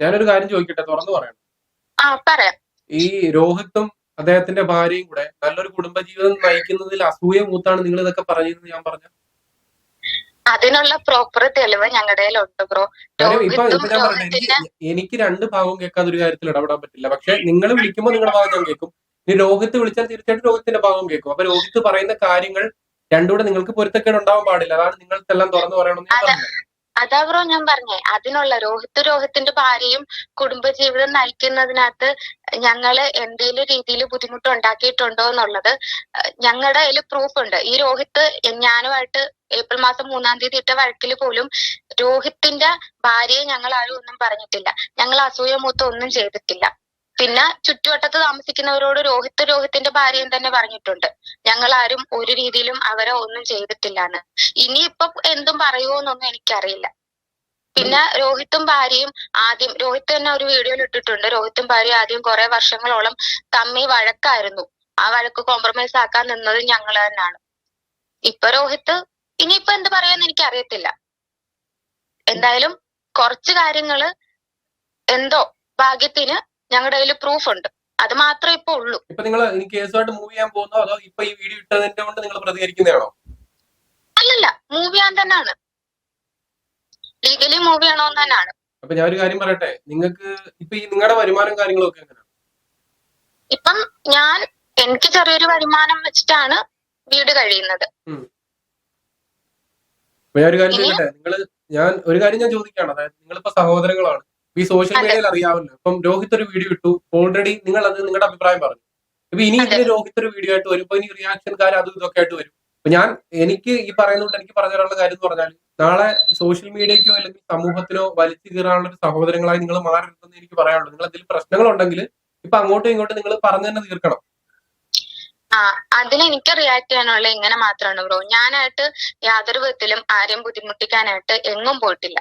ഞാനൊരു കാര്യം ചോദിക്കട്ടെ? തുറന്നു പറയണം. ഈ രോഹിത്തും അദ്ദേഹത്തിന്റെ ഭാര്യയും കൂടെ നല്ലൊരു കുടുംബജീവിതം നയിക്കുന്നതിൽ അസൂയ മൂത്താണ് നിങ്ങൾ ഇതൊക്കെ പറഞ്ഞതെന്ന് ഞാൻ പറഞ്ഞു? അതിനുള്ള പ്രോപ്പർ തെളിവ് ഞങ്ങളുടെ ബ്രോ എനിക്ക് രണ്ട് ഭാഗവും കേൾക്കാതെ ഒരു കാര്യത്തിൽ ഇടപെടാൻ പറ്റില്ല. പക്ഷെ നിങ്ങൾ വിളിക്കുമ്പോൾ നിങ്ങളുടെ ഭാഗം ഞാൻ കേൾക്കും. ഇനി രോഹിത്ത് വിളിച്ചാൽ തീർച്ചയായിട്ടും രോഹിത്തിന്റെ ഭാഗം കേൾക്കും. അപ്പൊ രോഹിത്ത് പറയുന്ന കാര്യങ്ങൾ രണ്ടുകൂടെ നിങ്ങൾക്ക് പൊരുത്തക്കേട് ഉണ്ടാവാൻ പാടില്ല. അതാണ് നിങ്ങൾക്കെല്ലാം തുറന്നു പറയണമെന്ന് ഞാൻ അതെ. അതാ ബ്രോ ഞാൻ പറഞ്ഞേ. അതിനുള്ള രോഹിത് രോഹിത്തിന്റെ ഭാര്യയും കുടുംബജീവിതം നയിക്കുന്നതിനകത്ത് ഞങ്ങൾ എന്തെങ്കിലും രീതിയിൽ ബുദ്ധിമുട്ട് ഉണ്ടാക്കിയിട്ടുണ്ടോ എന്നുള്ളത് ഞങ്ങളുടെ കയ്യിൽ പ്രൂഫ് ഉണ്ട് ഈ രോഹിത് ഞാനുമായിട്ട് ഏപ്രിൽ മാസം മൂന്നാം തീയതി ഇട്ട വഴക്കിൽ പോലും രോഹിത്തിന്റെ ഭാര്യയെ ഞങ്ങൾ ആരും ഒന്നും പറഞ്ഞിട്ടില്ല. ഞങ്ങൾ അസൂയ മൂത്ത് ഒന്നും ചെയ്തിട്ടില്ല. പിന്നെ ചുറ്റുവട്ടത്ത് താമസിക്കുന്നവരോട് രോഹിത് രോഹിത്തിന്റെ ഭാര്യയും തന്നെ പറഞ്ഞിട്ടുണ്ട്. ഞങ്ങൾ ആരും ഒരു രീതിയിലും അവരെ ഒന്നും ചെയ്തിട്ടില്ലാന്ന്. ഇനിയിപ്പം എന്തും പറയുമോന്നൊന്നും എനിക്കറിയില്ല. പിന്നെ രോഹിത്തും ഭാര്യയും ആദ്യം രോഹിത് തന്നെ ഒരു വീഡിയോയിൽ ഇട്ടിട്ടുണ്ട്. രോഹിത്തും ഭാര്യയും ആദ്യം കുറെ വർഷങ്ങളോളം തമ്മി വഴക്കായിരുന്നു. ആ വഴക്ക് കോംപ്രമൈസ് ആക്കാൻ നിന്നത് ഞങ്ങൾ തന്നെയാണ്. ഇപ്പൊ രോഹിത്ത് ഇനിയിപ്പൊ എന്ത് പറയാന്ന് എനിക്ക് അറിയത്തില്ല എന്തായാലും കുറച്ച് കാര്യങ്ങൾ എന്തോ ഭാഗ്യത്തിന് ഞങ്ങളുടെ കയ്യിൽ പ്രൂഫ് ഉണ്ട്. അത് മാത്രമേ ഇപ്പൊ ഉള്ളൂ. ഇപ്പൊ നിങ്ങൾ ഈ കേസുമായിട്ട് മൂവ് ചെയ്യാൻ പോകുന്നോ? അതോ ഇപ്പൊ ഈ വീഡിയോ ഇട്ടതിന്റെ കൊണ്ട് നിങ്ങൾ പ്രതികരിക്കുന്നതാണോ? അല്ലല്ല മൂവ് ചെയ്യാൻ തന്നെയാണ്. ലീഗലി മൂവ് ചെയ്യണമെന്ന് തന്നെയാണ്. അപ്പൊ ഞാൻ ഒരു കാര്യം പറയട്ടെ? നിങ്ങൾക്ക് ഇപ്പൊ ഈ നിങ്ങളുടെ വരുമാനം കാര്യങ്ങളൊക്കെ എങ്ങനെയാണ് ഇപ്പം ഞാൻ എനിക്ക് ചെറിയൊരു വരുമാനം വെച്ചിട്ടാണ് വീട് കഴിയുന്നത്. ഞാൻ ഒരു കാര്യം ചോദിക്കട്ടെ നിങ്ങൾ ഞാൻ ഒരു കാര്യം ഞാൻ ചോദിക്കുകയാണ് അതായത് നിങ്ങളിപ്പോ സഹോദരങ്ങളാണ്. ഈ സോഷ്യൽ മീഡിയയിൽ അറിയാമല്ലോ. ഇപ്പം രോഹിത് ഒരു വീഡിയോ ഇട്ടു. ഓൾറെഡി നിങ്ങൾ അത് നിങ്ങളുടെ അഭിപ്രായം പറഞ്ഞു. ഇപ്പൊ ഇനി. ഇതിന് രോഹിത് ഒരു വീഡിയോ ആയിട്ട് വരുമ്പോ ഇനി റിയാക്ഷൻകാർ അതും ഇതൊക്കെ ആയിട്ട് വരും. ഞാൻ എനിക്ക് ഈ പറയുന്നത് എനിക്ക് പറഞ്ഞു തരാനുള്ള കാര്യം എന്ന് പറഞ്ഞാൽ നാളെ സോഷ്യൽ മീഡിയക്കോ അല്ലെങ്കിൽ സമൂഹത്തിനോ വലിച്ചു കീറാനുള്ള ഒരു സഹോദരങ്ങളായി നിങ്ങൾ മാറരുതെന്ന് എനിക്ക് പറയാനുള്ളൂ. നിങ്ങൾ എന്തെങ്കിലും പ്രശ്നങ്ങളുണ്ടെങ്കിൽ ഇപ്പൊ അങ്ങോട്ടും ഇങ്ങോട്ടും നിങ്ങൾ പറഞ്ഞു തന്നെ തീർക്കണം. ആ അതിന് എനിക്ക് റിയാക്ട് ചെയ്യാനുള്ള ഇങ്ങനെ മാത്രമാണ് ബ്രോ ഞാനായിട്ട് യാതൊരു വിധത്തിലും ആരെയും ബുദ്ധിമുട്ടിക്കാനായിട്ട് എങ്ങും പോയിട്ടില്ല.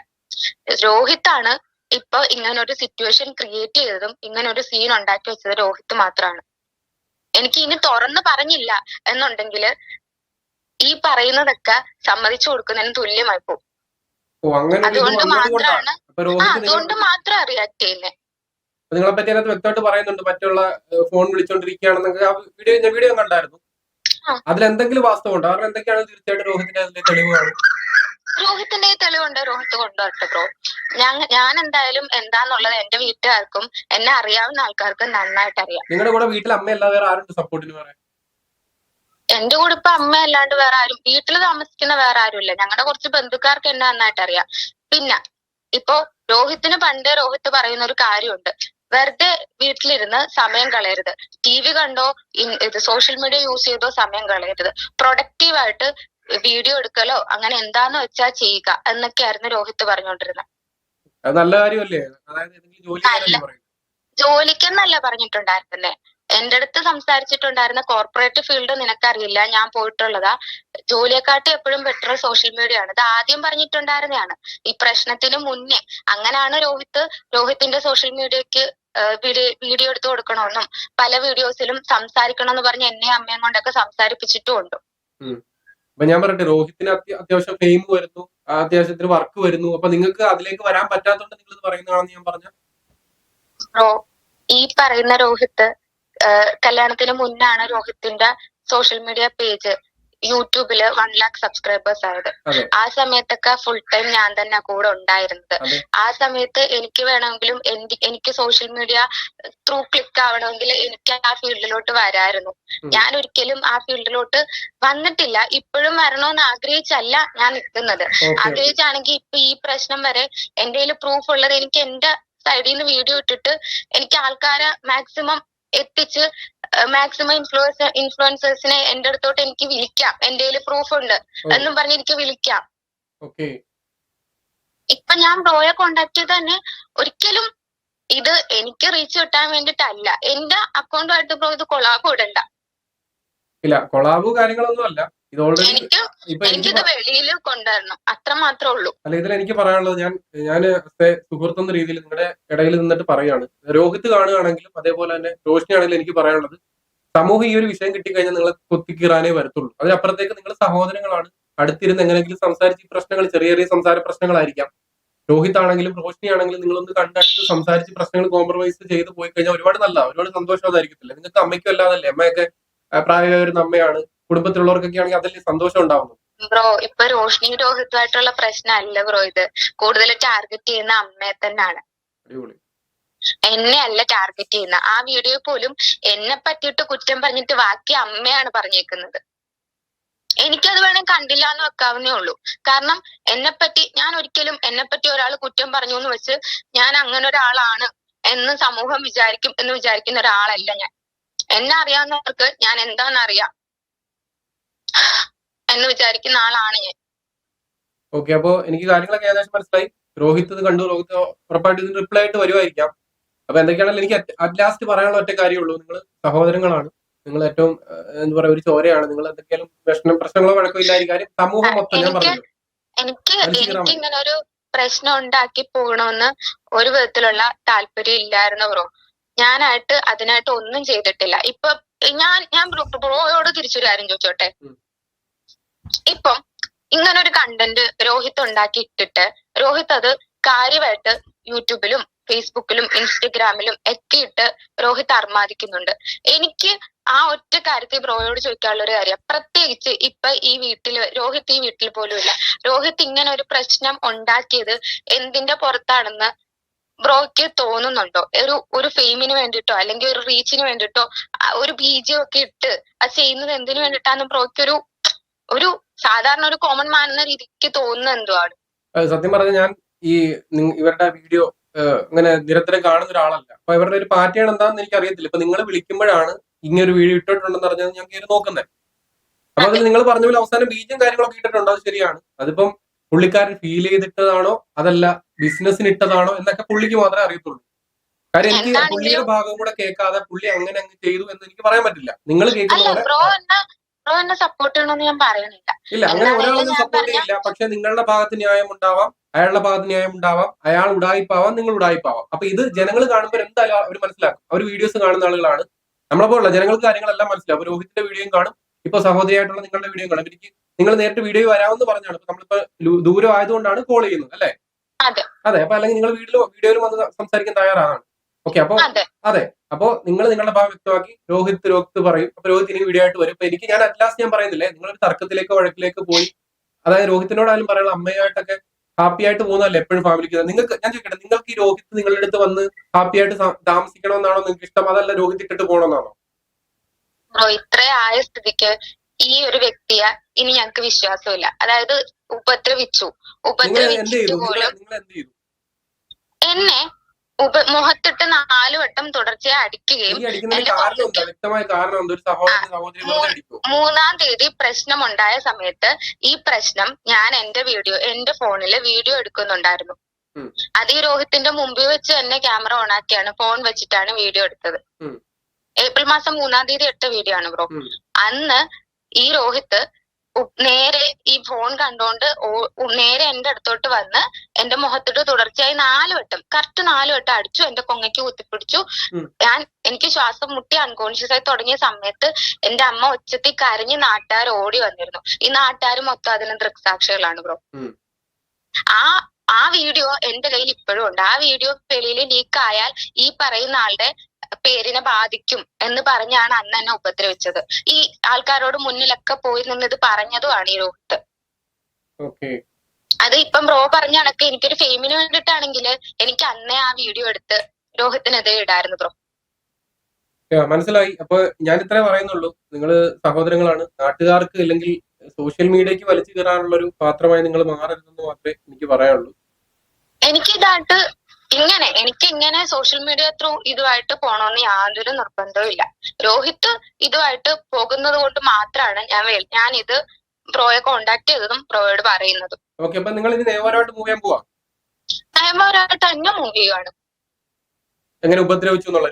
രോഹിത്താണ് ഇപ്പൊ ഇങ്ങനെ ഒരു സിറ്റുവേഷൻ ക്രിയേറ്റ് ചെയ്തതും ഇങ്ങനെ ഒരു സീൻ ഉണ്ടാക്കി വെച്ചത് രോഹിത് മാത്രമാണ് എനിക്ക് ഇനി തുറന്ന് പറഞ്ഞില്ല എന്നുണ്ടെങ്കിൽ ഈ പറയുന്നതൊക്കെ സമ്മതിച്ചു കൊടുക്കുന്നതിന് തുല്യമായി പോകും. അതുകൊണ്ട് മാത്രമാണ് അതുകൊണ്ട് മാത്രം റിയാക്ട് ചെയ്യുന്നത് നിങ്ങളെ പറ്റി അതിനകത്ത് വ്യക്തമായിട്ട് പറയുന്നുണ്ട് മറ്റുള്ള ഫോൺ വിളിച്ചോണ്ടിരിക്കുകയാണെന്നൊക്കെ ആ വീഡിയോ ഞാൻ വീഡിയോ കണ്ടായിരുന്നു. അതിൽ എന്തെങ്കിലും വാസ്തവം ഉണ്ടോ കാരണം എന്തൊക്കെയാണ് തീർച്ചയായിട്ടും രോഹിത്തിന്റെ അതിലെ തെളിവുകൾ രോഹിത്തിന്റെ തെളിവുണ്ട്. രോഹിത്ത് കൊണ്ടുവരട്ടെ ബ്രോ. ഞാൻ ഞാൻ എന്തായാലും എന്താന്നുള്ളത് എന്റെ വീട്ടുകാർക്കും എന്നെ അറിയാവുന്ന ആൾക്കാർക്കും നന്നായിട്ട് അറിയാം. നിങ്ങളുടെ കൂടെ വീട്ടിൽ അമ്മയല്ലാതെ വേറെ ആരുണ്ട് സപ്പോർട്ടിന് പറയാൻ എന്റെ കൂടെ ഇപ്പൊ അമ്മ അല്ലാണ്ട് വേറെ ആരും വീട്ടിൽ താമസിക്കുന്ന വേറെ ആരുമില്ല ഞങ്ങളുടെ കുറച്ച് ബന്ധുക്കാർക്ക് എന്നെ നന്നായിട്ട് അറിയാം. പിന്നെ ഇപ്പൊ രോഹിത്തിന് പണ്ട് രോഹിത്ത് പറയുന്ന ഒരു കാര്യമുണ്ട്. വെറുതെ വീട്ടിലിരുന്ന് സമയം കളയരുത്. ടി വി കണ്ടോ ഇത് സോഷ്യൽ മീഡിയ യൂസ് ചെയ്തോ സമയം കളയരുത്. പ്രൊഡക്റ്റീവായിട്ട് വീഡിയോ എടുക്കലോ അങ്ങനെ എന്താന്ന് വെച്ചാ ചെയ്യുക എന്നൊക്കെയായിരുന്നു രോഹിത്ത് പറഞ്ഞുകൊണ്ടിരുന്നത് നല്ല കാര്യമല്ലേ? അതായത് ജോലിക്കെന്നല്ല പറഞ്ഞിട്ടുണ്ടായിരുന്നേ എന്റെ അടുത്ത് സംസാരിച്ചിട്ടുണ്ടായിരുന്ന കോർപ്പറേറ്റ് ഫീൽഡ് നിനക്കറിയില്ല ഞാൻ പോയിട്ടുള്ളതാ. ജോലിയെക്കാട്ടി എപ്പോഴും ബെറ്റർ സോഷ്യൽ മീഡിയ ആണ്. ഇത് ആദ്യം പറഞ്ഞിട്ടുണ്ടായിരുന്നതാണ്. ഈ പ്രശ്നത്തിന് മുന്നേ അങ്ങനെയാണ് രോഹിത് രോഹിത്തിന്റെ സോഷ്യൽ മീഡിയക്ക് വീഡിയോ എടുത്തു കൊടുക്കണമെന്നും പല വീഡിയോസിലും സംസാരിക്കണം എന്ന് പറഞ്ഞ് എന്നെ അമ്മയും കൊണ്ടൊക്കെ സംസാരിപ്പിച്ചിട്ടുമുണ്ട് ഞാൻ പറയട്ടെ രോഹിത്തിന് അത്യ- അത്യാവശ്യം ഫെയിം വരുന്നു അത്യാവശ്യത്തിന് വർക്ക് വരുന്നു. അപ്പൊ നിങ്ങൾക്ക് അതിലേക്ക് വരാൻ പറ്റാത്തതുകൊണ്ട് നിങ്ങൾ പറയുന്നതാണെന്ന് ഞാൻ പറഞ്ഞ? ബ്രോ ഈ പറയുന്ന രോഹിത്ത് ആഹ് കല്യാണത്തിന് മുന്നാണ് രോഹിത്തിന്റെ സോഷ്യൽ മീഡിയ പേജ് യൂട്യൂബിൽ വൺ ലാക്ക് സബ്സ്ക്രൈബേഴ്സ് ആയത്. ആ സമയത്തൊക്കെ ഫുൾ ടൈം ഞാൻ തന്നെ കൂടെ ഉണ്ടായിരുന്നത്. ആ സമയത്ത് എനിക്ക് വേണമെങ്കിലും എനിക്ക് സോഷ്യൽ മീഡിയ ത്രൂ ക്ലിക്ക് ആവണമെങ്കിൽ എനിക്ക് ആ ഫീൽഡിലോട്ട് വരായിരുന്നു. ഞാൻ ഒരിക്കലും ആ ഫീൽഡിലോട്ട് വന്നിട്ടില്ല. ഇപ്പോഴും വരണമെന്ന് ആഗ്രഹിച്ചല്ല ഞാൻ നിൽക്കുന്നത്. ആഗ്രഹിച്ചാണെങ്കിൽ ഇപ്പൊ ഈ പ്രശ്നം വരെ എന്റെ കയ്യിൽ പ്രൂഫ് ഉള്ളത് എനിക്ക് എന്റെ സൈഡിൽ നിന്ന് വീഡിയോ ഇട്ടിട്ട് എനിക്ക് ആൾക്കാരെ മാക്സിമം എത്തിച്ച് മാക്സിമം ഇൻഫ്ലുവൻസ് ഇൻഫ്ലുവൻസേഴ്സിനെ എന്റെ അടുത്തോട്ട് എനിക്ക് വിളിക്കാം. എന്റെ കയ്യിൽ പ്രൂഫ് ഉണ്ട് എന്നും പറഞ്ഞ് എനിക്ക് വിളിക്കാം. ഇപ്പൊ ഞാൻ ബ്രോയെ കോണ്ടാക്ട് ചെയ്ത് തന്നെ ഒരിക്കലും ഇത് എനിക്ക് റീച്ച് കിട്ടാൻ വേണ്ടിട്ടല്ല. എന്റെ അക്കൗണ്ടുമായിട്ട് ബ്രോ ഇത് കൊളാബ് ഇടണ്ട. ഇല്ല കൊളാബ് കാര്യങ്ങളൊന്നും അല്ല. ഇത് ഓൾറെഡി എനിക്ക് ഇപ്പൊ എനിക്ക് എനിക്കിത് വെളിയിൽ കൊണ്ടുവരണം. അത്ര മാത്രമേ ഉള്ളൂ. അല്ല ഇതിൽ എനിക്ക് പറയാനുള്ളത് ഞാൻ ഞാൻ സുഹൃത്ത് എന്ന രീതിയിൽ നിങ്ങളുടെ ഇടയിൽ നിന്നിട്ട് പറയാണ്. രോഹിത് കാണുകയാണെങ്കിലും അതേപോലെ തന്നെ റോഷിനി ആണെങ്കിലും എനിക്ക് പറയാനുള്ളത് സമൂഹം ഈ ഒരു വിഷയം കിട്ടിക്കഴിഞ്ഞാൽ നിങ്ങളെ കൊത്തിക്കീറാനേ വരത്തുള്ളൂ. അതിനപ്പുറത്തേക്ക് നിങ്ങൾ സഹോദരങ്ങളാണ്. അടുത്തിരുന്ന് എങ്ങനെയെങ്കിലും സംസാരിച്ച് ഈ പ്രശ്നങ്ങൾ ചെറിയ ചെറിയ സംസാര പ്രശ്നങ്ങളായിരിക്കാം. രോഹിത് ആണെങ്കിലും റോഷിനി ആണെങ്കിലും നിങ്ങളൊന്ന് കണ്ടടുത്ത് സംസാരിച്ച് പ്രശ്നങ്ങൾ കോംപ്രമൈസ് ചെയ്ത് പോയി കഴിഞ്ഞാൽ ഒരുപാട് നല്ല ഒരുപാട് സന്തോഷം അതായിരിക്കത്തില്ല. നിങ്ങൾക്ക് അമ്മയ്ക്കും അല്ലാതല്ലേ അമ്മയൊക്കെ പ്രായമായ ഒരു അമ്മയാണ്. കുടുംബത്തിലുള്ളവർക്കൊക്കെ ആണെങ്കിൽ അതിൽ സന്തോഷം ഉണ്ടാവുന്നു. ബ്രോ ഇപ്പൊ റോഷ്നി രോഹിത്തുമായിട്ടുള്ള പ്രശ്നമല്ല ബ്രോ ഇത്. കൂടുതൽ ടാർഗറ്റ് ചെയ്യുന്ന അമ്മയെ തന്നെയാണ്. എന്നെ അല്ല ടാർഗറ്റ് ചെയ്യുന്ന ആ വീഡിയോ പോലും എന്നെ പറ്റിയിട്ട് കുറ്റം പറഞ്ഞിട്ട് ബാക്കി അമ്മയാണ് പറഞ്ഞേക്കുന്നത്. എനിക്കത് വേണേ കണ്ടില്ല എന്ന് വെക്കാവുന്നേ ഉള്ളൂ. കാരണം എന്നെ പറ്റി ഞാൻ ഒരിക്കലും എന്നെ പറ്റി ഒരാൾ കുറ്റം പറഞ്ഞു എന്ന് വെച്ച് ഞാൻ അങ്ങനെ ഒരാളാണ് എന്ന് സമൂഹം വിചാരിക്കും എന്ന് വിചാരിക്കുന്ന ഒരാളല്ല ഞാൻ. എന്നെ അറിയാവുന്നവർക്ക് ഞാൻ എന്താണെന്ന് അറിയാം എന്ന് വിചാരിക്കുന്ന ആളാണ് ഞാൻ. ഓക്കെ അപ്പോ എനിക്ക് കാര്യങ്ങളൊക്കെ ഏകദേശം മനസ്സിലായി. രോഹിത് ഇത് കണ്ടു രോഹിത് ഉറപ്പായിട്ട് ഇതിന് റിപ്ലൈ ആയിട്ട് വരുമായിരിക്കാം അപ്പൊ എന്തൊക്കെയാണെങ്കിലും എനിക്ക് അറ്റ് ലാസ്റ്റ് പറയാനുള്ള ഒറ്റ കാര്യമുള്ളൂ. നിങ്ങൾ സഹോദരങ്ങളാണ്. നിങ്ങൾ ഏറ്റവും എന്താ പറയാ ഒരു ചോരയാണ്. നിങ്ങൾ എന്തൊക്കെയാലും പ്രശ്നം പ്രശ്നങ്ങളോ വഴക്കോ ഇല്ലായിരിക്കും കാര്യം സമൂഹം മൊത്തം ഞാൻ പറഞ്ഞു എനിക്ക് എനിക്ക് ഇങ്ങനെ ഒരു പ്രശ്നം ഉണ്ടാക്കി പോകണമെന്ന് ഒരു വിധത്തിലുള്ള താല്പര്യം ഇല്ലായിരുന്നു ബ്രോ. ഞാനായിട്ട് അതിനായിട്ട് ഒന്നും ചെയ്തിട്ടില്ല. ഇപ്പൊ ഞാൻ ഞാൻ ബ്രോ- ബ്രോയോട് തിരിച്ചൊരു കാര്യം ചോദിച്ചോട്ടെ? ഇപ്പൊ ഇപ്പം ഇങ്ങനെ ഒരു കണ്ടന്റ് രോഹിത് ഉണ്ടാക്കി ഇട്ടിട്ട് രോഹിത് അത് കാര്യമായിട്ട് യൂട്യൂബിലും ഫേസ്ബുക്കിലും ഇൻസ്റ്റഗ്രാമിലും ഒക്കെ ഇട്ട് രോഹിത് അർമാദിക്കുന്നുണ്ട്. എനിക്ക് ആ ഒറ്റ കാര്യത്തിൽ ബ്രോയോട് ചോദിക്കാനുള്ള ഒരു കാര്യം പ്രത്യേകിച്ച് ഇപ്പൊ ഈ വീട്ടിൽ രോഹിത് ഈ വീട്ടിൽ പോലും ഇല്ല രോഹിത് ഇങ്ങനെ ഒരു പ്രശ്നം ഉണ്ടാക്കിയത് എന്തിന്റെ പുറത്താണെന്ന് ബ്രോയ്ക്ക് തോന്നുന്നുണ്ടോ? ഒരു ഒരു ഫെയിമിന് വേണ്ടിട്ടോ അല്ലെങ്കിൽ ഒരു റീച്ചിന് വേണ്ടിട്ടോ ഒരു ബീജം ഒക്കെ ഇട്ട് അത് ചെയ്യുന്നത് എന്തിനു വേണ്ടിട്ടാണ് ബ്രോയ്ക്ക് ഒരു ഒരു സാധാരണ ഒരു കോമൺ മാൻ എന്ന രീതിക്ക് തോന്നുന്നത് എന്തുവാണ്? ആണ് സത്യം പറഞ്ഞ ഞാൻ ഈ ഇവരുടെ വീഡിയോ ഇങ്ങനെ നിരന്തരം കാണുന്ന ഒരാളല്ല. അപ്പൊ ഇവരുടെ ഒരു പാറ്റേൺ എന്താണെന്ന് എനിക്ക് അറിയത്തില്ല ഇപ്പൊ നിങ്ങൾ വിളിക്കുമ്പോഴാണ് ഇങ്ങനെ ഒരു വീഡിയോ ഇട്ടിട്ടുണ്ടെന്ന് പറഞ്ഞത് ഞാൻ കയറി നോക്കുന്നത്. അപ്പൊ അതിൽ നിങ്ങൾ പറഞ്ഞ പോലെ അവസാനം ബീജം കാര്യങ്ങളൊക്കെ ഇട്ടിട്ടുണ്ടോ? അത് ശരിയാണ്. അതിപ്പം പുള്ളിക്കാരൻ ഫീൽ ചെയ്തിട്ടതാണോ? അതല്ല ബിസിനസ്സിന് ഇട്ടതാണോ എന്നൊക്കെ പുള്ളിക്ക് മാത്രമേ അറിയത്തുള്ളൂ. കാര്യം എനിക്ക് പുള്ളിയുടെ ഭാഗം കൂടെ കേൾക്കാതെ പുള്ളി അങ്ങനെ അങ്ങ് ചെയ്തു എന്ന് എനിക്ക് പറയാൻ പറ്റില്ല. നിങ്ങൾ കേൾക്കുന്ന അല്ല ബ്രോ എന്നെ ബ്രോ എന്നെ സപ്പോർട്ട് ചെയ്യണമെന്ന് ഞാൻ പറയണില്ല ഇല്ല അങ്ങനെ ഒരാളൊന്നും സപ്പോർട്ട് ചെയ്യില്ല. പക്ഷെ നിങ്ങളുടെ ഭാഗത്ത് ന്യായം ഉണ്ടാവാം അയാളുടെ ഭാഗത്ത് ന്യായം ഉണ്ടാവാം അയാൾ ഉടായിപ്പാവാം നിങ്ങൾ ഉടായിപ്പാവാം. അപ്പൊ ഇത് ജനങ്ങൾ കാണുമ്പോൾ എന്തായാലും അവർ മനസ്സിലാക്കും. അവർ വീഡിയോസ് കാണുന്ന ആളുകളാണ്. നമ്മളെ പോലുള്ള ജനങ്ങൾക്ക് കാര്യങ്ങളെല്ലാം മനസ്സിലാവും. രോഹിത്തിന്റെ വീഡിയോയും കാണും. ഇപ്പൊ സഹോദരിയായിട്ടുള്ള നിങ്ങളുടെ വീഡിയോയും കാണും. എനിക്ക് നിങ്ങൾ നേരിട്ട് വീഡിയോ വരാമെന്ന് പറഞ്ഞാണ്. നമ്മളിപ്പോ ദൂരം ആയതുകൊണ്ടാണ് കോൾ ചെയ്യുന്നത് അല്ലെ? അതെ. അപ്പൊ അല്ലെങ്കിൽ നിങ്ങൾ വീട്ടിൽ വീഡിയോയിൽ വന്ന് സംസാരിക്കാൻ തയ്യാറാണ്. ഓക്കെ അപ്പൊ അതെ. അപ്പോ നിങ്ങൾ നിങ്ങളുടെ ഭാഗം വ്യക്തമാക്കി രോഹിത് രോഹിത് പറയും. അപ്പൊ രോഹിത് ഇനി വീഡിയോ ആയിട്ട് വരും. അപ്പൊ എനിക്ക് ഞാൻ അറ്റ്ലാസ്റ്റ് ഞാൻ പറയുന്നില്ലേ നിങ്ങളൊരു തർക്കത്തിലേക്കോ വഴക്കിലേക്ക് പോയി. അതായത് രോഹിത്തിനോടായാലും പറയുന്നത് അമ്മയായിട്ടൊക്കെ ഹാപ്പി ആയിട്ട് പോകുന്നതല്ലേ എപ്പോഴും ഫാമിലിക്ക് നിങ്ങൾക്ക് ഞാൻ ചോദിക്കട്ടെ നിങ്ങൾക്ക് ഈ രോഹിത് നിങ്ങളുടെ അടുത്ത് വന്ന് ഹാപ്പി ആയിട്ട് താമസിക്കണമെന്നാണോ നിങ്ങൾക്ക് ഇഷ്ടം? അതല്ല രോഹിത് ഇട്ടിട്ട് പോകണമെന്നാണോ ഇത്ര ആയ സ്ഥിതിക്ക് ഈ ഒരു വ്യക്തിയെ ഇനി ഞങ്ങൾക്ക് വിശ്വാസമില്ല. അതായത് ഉപദ്രവിച്ചു. ഉപദ്രവിച്ചിട്ട് പോലും എന്നെ ഉപ മുഖത്തിട്ട് നാലുവട്ടം തുടർച്ചയായി അടിക്കുകയും മൂന്നാം തീയതി പ്രശ്നമുണ്ടായ സമയത്ത് ഈ പ്രശ്നം ഞാൻ എന്റെ വീഡിയോ എന്റെ ഫോണിൽ വീഡിയോ എടുക്കുന്നുണ്ടായിരുന്നു. അത് ഈ രോഹിത്തിന്റെ മുമ്പിൽ വെച്ച് തന്നെ ക്യാമറ ഓൺ ആക്കിയാണ് ഫോൺ വെച്ചിട്ടാണ് വീഡിയോ എടുത്തത്. ഏപ്രിൽ മാസം മൂന്നാം തീയതി എടുത്ത വീഡിയോ ആണ് ബ്രോ. അന്ന് ഈ രോഹിത്ത് നേരെ ഈ ഫോൺ കണ്ടോണ്ട് നേരെ എന്റെ അടുത്തോട്ട് വന്ന് എന്റെ മുഖത്തിട്ട് തുടർച്ചയായി നാല് വട്ടം കറക്റ്റ് നാല് വട്ടം അടിച്ചു എന്റെ കൊങ്ങയ്ക്ക് കുത്തിപ്പിടിച്ചു. ഞാൻ എനിക്ക് ശ്വാസം മുട്ടി അൺകോൺഷ്യസ് ആയി തുടങ്ങിയ സമയത്ത് എന്റെ അമ്മ ഉച്ചത്തി കരഞ്ഞ് നാട്ടുകാർ ഓടി വന്നിരുന്നു. ഈ നാട്ടുകാർ മൊത്തം അതിന് ദൃക്സാക്ഷികളാണ് ബ്രോ ആ ആ വീഡിയോ എന്റെ കയ്യിൽ ഇപ്പോഴും ഉണ്ട്. ആ വീഡിയോ വെളിയിൽ ലീക്ക് ആയാൽ ഈ പറയുന്ന ആളുടെ പേരിനെ ബാധിക്കും എന്ന് പറഞ്ഞാണ് അന്ന് എന്നെ ഉപദ്രവിച്ചത്. ഈ ആൾക്കാരോട് മുന്നിലൊക്കെ പോയി നിന്ന് ഇത് പറഞ്ഞതുമാണ് ഈ രോഹിത് അത് ഇപ്പം റോ പറഞ്ഞ കണക്ക് എനിക്കൊരു ഫെയിമിന് വേണ്ടിട്ടാണെങ്കിൽ എനിക്ക് അന്നേ ആ വീഡിയോ എടുത്ത് രോഹിത്തിനെതിരെ ഇടായിരുന്നു ബ്രോ. മനസ്സിലായി. അപ്പൊ ഞാൻ ഇത്രേ പറയുന്നുള്ളൂ. നിങ്ങൾ സഹോദരങ്ങളാണ്. നാട്ടുകാർക്ക് അല്ലെങ്കിൽ സോഷ്യൽ മീഡിയക്ക് വലിച്ചു കയറാനുള്ള ഒരു പാത്രമായി നിങ്ങൾ മാറരുതെന്ന് മാത്രമേ എനിക്ക് പറയാനുള്ളൂ. എനിക്ക് ഇതായിട്ട് ഇങ്ങനെ എനിക്ക് ഇങ്ങനെ സോഷ്യൽ മീഡിയ ത്രൂ ഇതുമായിട്ട് പോണമെന്ന് യാതൊരു നിർബന്ധവും ഇല്ല. രോഹിത് ഇതുമായിട്ട് പോകുന്നത് കൊണ്ട് മാത്രമാണ് ഞാൻ ഞാൻ ഇത് പ്രോയെ കോണ്ടാക്ട് ചെയ്തതും പ്രോയോട് പറയുന്നതും. ഓക്കെ അപ്പൊ നിങ്ങൾ ഇനി നിയമപരമായിട്ട് മൂവ് ചെയ്യാൻ പോവാം? നിയമപരമായിട്ട് തന്നെ മൂവ് ചെയ്യുകയാണ് എങ്ങനെ ഉപദ്രവിച്ചു എന്നുള്ള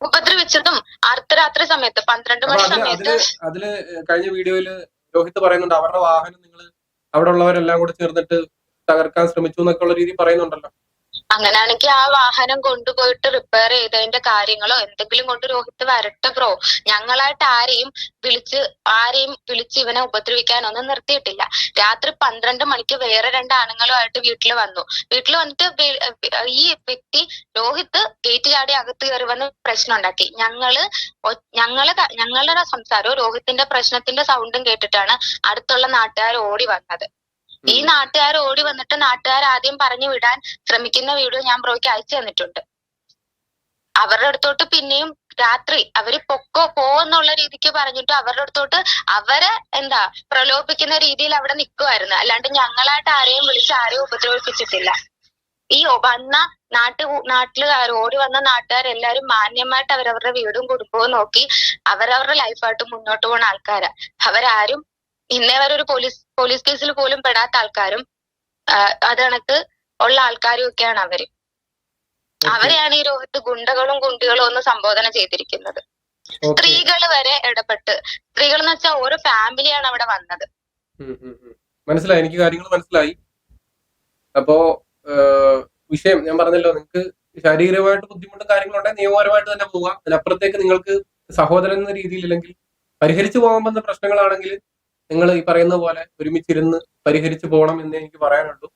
ഉപദ്രവിച്ചതും അർദ്ധരാത്രി സമയത്ത് പന്ത്രണ്ട് മണി സമയത്ത് അതിൽ അതിൽ കഴിഞ്ഞ വീഡിയോയിൽ രോഹിത് പറയുന്നുണ്ട് അവരുടെ വാഹനം നിങ്ങൾ അവിടെ ഉള്ളവരെല്ലാം കൂടെ ചേർന്നിട്ട് തകർക്കാൻ ശ്രമിച്ചു എന്നൊക്കെ ഉള്ള രീതി പറയുന്നുണ്ടല്ലോ. അങ്ങനെയാണെങ്കിൽ ആ വാഹനം കൊണ്ടുപോയിട്ട് റിപ്പയർ ചെയ്തതിന്റെ കാര്യങ്ങളോ എന്തെങ്കിലും കൊണ്ട് രോഹിത് വരട്ടെ ബ്രോ ഞങ്ങളായിട്ട് ആരെയും വിളിച്ച് ആരെയും വിളിച്ച് ഇവനെ ഉപദ്രവിക്കാനൊന്നും നിർത്തിയിട്ടില്ല. രാത്രി പന്ത്രണ്ട് മണിക്ക് വേറെ രണ്ട് ആണുങ്ങളുമായിട്ട് വീട്ടിൽ വന്നു. വീട്ടിൽ വന്നിട്ട് ഈ വ്യക്തി രോഹിത് ഗേറ്റ് ചാടി അകത്ത് കയറി വന്ന് പ്രശ്നം ഉണ്ടാക്കി. ഞങ്ങൾ ഞങ്ങൾ ഞങ്ങളുടെ സംസാരവും രോഹിത്തിന്റെ പ്രശ്നത്തിന്റെ സൗണ്ടും കേട്ടിട്ടാണ് അടുത്തുള്ള നാട്ടുകാർ ഓടി വന്നത്. ഈ നാട്ടുകാർ ഓടി വന്നിട്ട് നാട്ടുകാർ ആദ്യം പറഞ്ഞു വിടാൻ ശ്രമിക്കുന്ന വീഡിയോ ഞാൻ ബ്രോയ്ക്ക് അയച്ചു തന്നിട്ടുണ്ട്. അവരുടെ അടുത്തോട്ട് പിന്നെയും രാത്രി അവർ പൊക്കോ പോവെന്നുള്ള രീതിക്ക് പറഞ്ഞിട്ട് അവരുടെ അടുത്തോട്ട് അവരെ എന്താ പ്രലോഭിക്കുന്ന രീതിയിൽ അവിടെ നിൽക്കുമായിരുന്നു അല്ലാണ്ട് ഞങ്ങളായിട്ട് ആരെയും വിളിച്ച് ആരെയും ഉപദ്രവിപ്പിച്ചിട്ടില്ല. ഈ വന്ന നാട്ടു നാട്ടിലുകാർ ഓടി വന്ന നാട്ടുകാർ എല്ലാവരും മാന്യമായിട്ട് അവരവരുടെ വീടും കുടുംബവും നോക്കി അവരവരുടെ ലൈഫായിട്ട് മുന്നോട്ട് പോകുന്ന ആൾക്കാരാ. അവരാരും ഇന്നേ വരെ ഒരു പോലീസ് പോലീസ് കേസിൽ പോലും പെടാത്ത ആൾക്കാരും അത് കണക്ക് ഉള്ള ആൾക്കാരും ഒക്കെയാണ് അവർ. അവരെയാണ് ഈ രോഹിത് ഗുണ്ടകളും ഗുണ്ടികളും ഒന്ന് സംബോധന ചെയ്തിരിക്കുന്നത്. സ്ത്രീകൾ വരെ ഇടപെട്ട് സ്ത്രീകൾ എന്ന് വെച്ചാൽ ഓരോ ഫാമിലിയാണ് അവിടെ വന്നത്. മനസ്സിലായി എനിക്ക് കാര്യങ്ങൾ മനസ്സിലായി. അപ്പോ വിഷയം ഞാൻ പറഞ്ഞല്ലോ നിങ്ങൾക്ക് ശാരീരികമായിട്ട് ബുദ്ധിമുട്ടും കാര്യങ്ങളുണ്ടെങ്കിൽ നിയമപരമായിട്ട് തന്നെ പോവുക അതിനപ്പുറത്തേക്ക് നിങ്ങൾക്ക് സഹോദരൻ എന്ന രീതിയിൽ അല്ലെങ്കിൽ പരിഹരിച്ചു പോകാൻ പറ്റുന്ന പ്രശ്നങ്ങളാണെങ്കിൽ നിങ്ങൾ ഈ പറയുന്ന പോലെ ഒരുമിച്ചിരുന്ന് പരിഹരിച്ചു പോകണം എന്ന് എനിക്ക് പറയാനുള്ളൂ.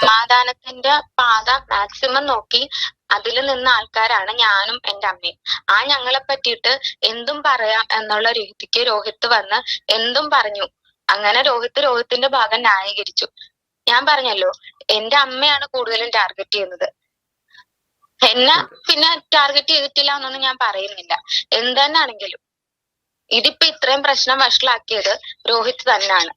സമാധാനത്തിന്റെ പാത മാക്സിമം നോക്കി അതിൽ നിന്ന ആൾക്കാരാണ് ഞാനും എന്റെ അമ്മയും. ആ ഞങ്ങളെ പറ്റിയിട്ട് എന്തും പറയാം എന്നുള്ള രീതിക്ക് രോഹിത് വന്ന് എന്തും പറഞ്ഞു. അങ്ങനെ രോഹിത് രോഹിത്തിന്റെ ഭാഗം ന്യായീകരിച്ചു. ഞാൻ പറഞ്ഞല്ലോ എന്റെ അമ്മയാണ് കൂടുതലും ടാർഗറ്റ് ചെയ്യുന്നത്. എന്നെ പിന്നെ ടാർഗറ്റ് ചെയ്തിട്ടില്ല എന്നൊന്നും ഞാൻ പറയുന്നില്ല. എന്തെന്നാണെങ്കിലും ഇതിപ്പോ ഇത്രയും പ്രശ്നം വഷളാക്കിയത് രോഹിത് തന്നെയാണ്.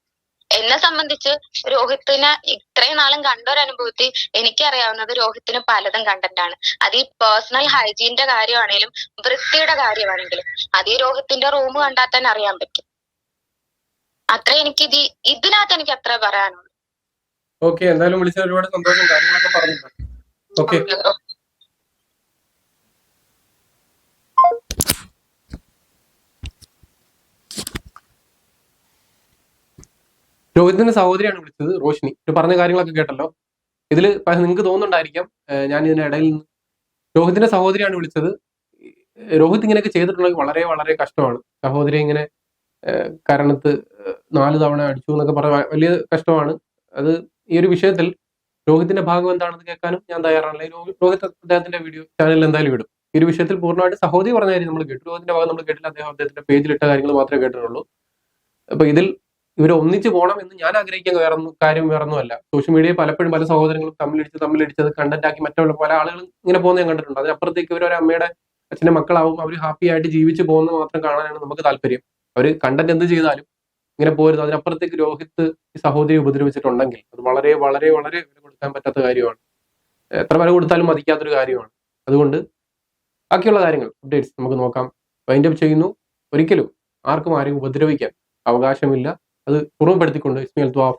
എന്നെ സംബന്ധിച്ച് രോഹിത്തിനെ ഇത്രയും നാളും കണ്ട കണ്ടൊരനുഭവത്തിൽ എനിക്കറിയാവുന്നത് രോഹിത്തിന് പലതും കണ്ടന്റാണ് അത് ഈ പേഴ്സണൽ ഹൈജീന്റെ കാര്യമാണെങ്കിലും വൃത്തിയുടെ കാര്യമാണെങ്കിലും അത് ഈ രോഹിത്തിന്റെ റൂം കണ്ടാൽ തന്നെ അറിയാൻ പറ്റും. അത്ര എനിക്ക് ഇത് ഇതിനകത്ത് എനിക്ക് അത്ര പറയാനുള്ളൂ. ഓക്കെ എന്തായാലും വിളിച്ച ഒരുപാട് സന്തോഷം കാര്യങ്ങളൊക്കെ പറഞ്ഞു ഓക്കെ രോഹിത്തിന്റെ സഹോദരിയാണ് വിളിച്ചത് റോഷിനി. പറഞ്ഞ കാര്യങ്ങളൊക്കെ കേട്ടല്ലോ. ഇതിൽ നിങ്ങൾക്ക് തോന്നുന്നുണ്ടായിരിക്കാം ഞാൻ ഇതിന്റെ ഇടയിൽ നിന്ന് രോഹിത്തിന്റെ സഹോദരിയാണ് വിളിച്ചത്. രോഹിത് ഇങ്ങനെയൊക്കെ ചെയ്തിട്ടുള്ളത് വളരെ വളരെ കഷ്ടമാണ്. സഹോദരി ഇങ്ങനെ കാരണത്ത് നാല് തവണ അടിച്ചു എന്നൊക്കെ പറഞ്ഞ വലിയ കഷ്ടമാണ്. അത് ഈ ഒരു വിഷയത്തിൽ രോഹിത്തിന്റെ ഭാഗം എന്താണെന്ന് കേൾക്കാനും ഞാൻ തയ്യാറാണ്. രോ- രോഹിത് അദ്ദേഹത്തിന്റെ വീഡിയോ ചാനലിൽ എന്തായാലും ഇടും. ഈ ഒരു വിഷയത്തിൽ പൂർണമായിട്ട് സഹോദരി പറഞ്ഞ കാര്യം നമ്മൾ കേട്ടു. രോഹിത്തിന്റെ ഭാഗം നമ്മൾ കേട്ടില്ല അദ്ദേഹം അദ്ദേഹത്തിന്റെ പേജിലിട്ട കാര്യങ്ങൾ മാത്രമേ കേട്ടിട്ടുള്ളൂ. അപ്പൊ ഇതിൽ ഇവർ ഒന്നിച്ചു പോകണം എന്ന് ഞാൻ ആഗ്രഹിക്കുന്ന. വേറെ കാര്യം വേറെ ഒന്നുമല്ല. സോഷ്യൽ മീഡിയയിൽ പലപ്പോഴും പല സഹോദരങ്ങളും തമ്മിലടിച്ച് തമ്മിലടിച്ചത് കണ്ടന്റ് ആക്കി മറ്റുള്ള പല ആളുകളും ഇങ്ങനെ പോകുന്നത് ഞാൻ കണ്ടിട്ടുണ്ട്. അതിനപ്പുറത്തേക്ക് ഇവർ ഒരു അമ്മയുടെ അച്ഛന്റെ മക്കളാവും. അവർ ഹാപ്പി ആയിട്ട് ജീവിച്ചു പോകുന്നത് മാത്രം കാണാനാണ് നമുക്ക് താല്പര്യം. അവർ കണ്ടന്റ് എന്ത് ചെയ്താലും ഇങ്ങനെ പോരുത്. അതിനപ്പുറത്തേക്ക് രോഹിത് ഈ സഹോദരി ഉപദ്രവിച്ചിട്ടുണ്ടെങ്കിൽ അത് വളരെ വളരെ വളരെ വില കൊടുക്കാൻ പറ്റാത്ത കാര്യമാണ്. എത്ര വില കൊടുത്താലും മതിക്കാത്തൊരു കാര്യമാണ്. അതുകൊണ്ട് ബാക്കിയുള്ള കാര്യങ്ങൾ അപ്ഡേറ്റ്സ് നമുക്ക് നോക്കാം. വൈൻഡപ്പ് ചെയ്യുന്നു. ഒരിക്കലും ആർക്കും ആരെയും ഉപദ്രവിക്കാൻ അവകാശമില്ല. அது உருவப்படுத்தி கொண்டு இஸ்மியல் துவா.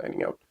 Signing out